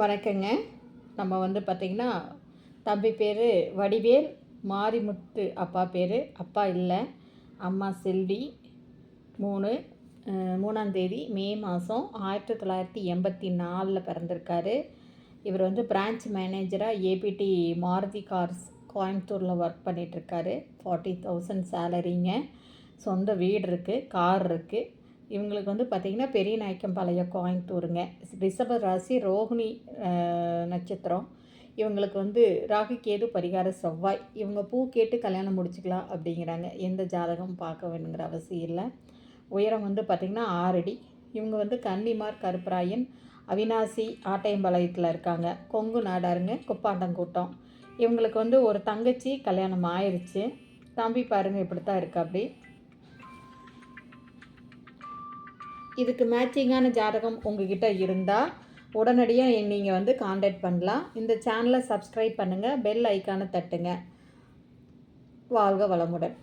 வணக்கங்க நம்ம வந்து பார்த்திங்கன்னா தம்பி பேர் வடிவேல் மாரிமுத்து அப்பா பேர். அப்பா இல்லை அம்மா செல்வி. மூணு மூணாந்தேதி மே மாதம் ஆயிரத்தி தொள்ளாயிரத்தி எண்பத்தி நாலில் பிறந்திருக்காரு. இவர் வந்து பிரான்ச் மேனேஜராக ஏபிடி மாருதி கார்ஸ் கோயம்புத்தூரில் ஒர்க் பண்ணிகிட்ருக்காரு ஃபார்ட்டி தௌசண்ட் சேலரிங்க சொந்த வீடு இருக்குது கார் இருக்குது இவங்களுக்கு வந்து பார்த்திங்கன்னா பெரிய நாயக்கம்பாளையம் கோயம்புத்தூருங்க. ரிஷப ராசி ரோஹிணி நட்சத்திரம். இவங்களுக்கு வந்து ராகு கேது பரிகார செவ்வாய். இவங்க பூ கேட்டு கல்யாணம் முடிச்சுக்கலாம் அப்படிங்கிறாங்க. எந்த ஜாதகம் பார்க்க வேணுங்கிற அவசியம் இல்லை. உயரம் வந்து பார்த்திங்கன்னா ஆறடி இவங்க வந்து கன்னிமார் கருப்பராயன் அவினாசி ஆட்டையம்பாளையத்தில் இருக்காங்க. கொங்கு நாடாருங்க குப்பாண்டங்கூட்டம். இவங்களுக்கு வந்து ஒரு தங்கச்சி கல்யாணம் ஆயிடுச்சு தம்பி பாருங்க இப்படி தான் இருக்கு அப்படி. இதுக்கு மேட்சிங்கான ஜாதகம் உங்ககிட்ட இருந்தால் உடனடியாக நீங்கள் வந்து காண்டாக்ட் பண்ணலாம். இந்த சேனலை சப்ஸ்கிரைப் பண்ணுங்கள் பெல் ஐக்கானை தட்டுங்க. வாழ்க வளமுடன்.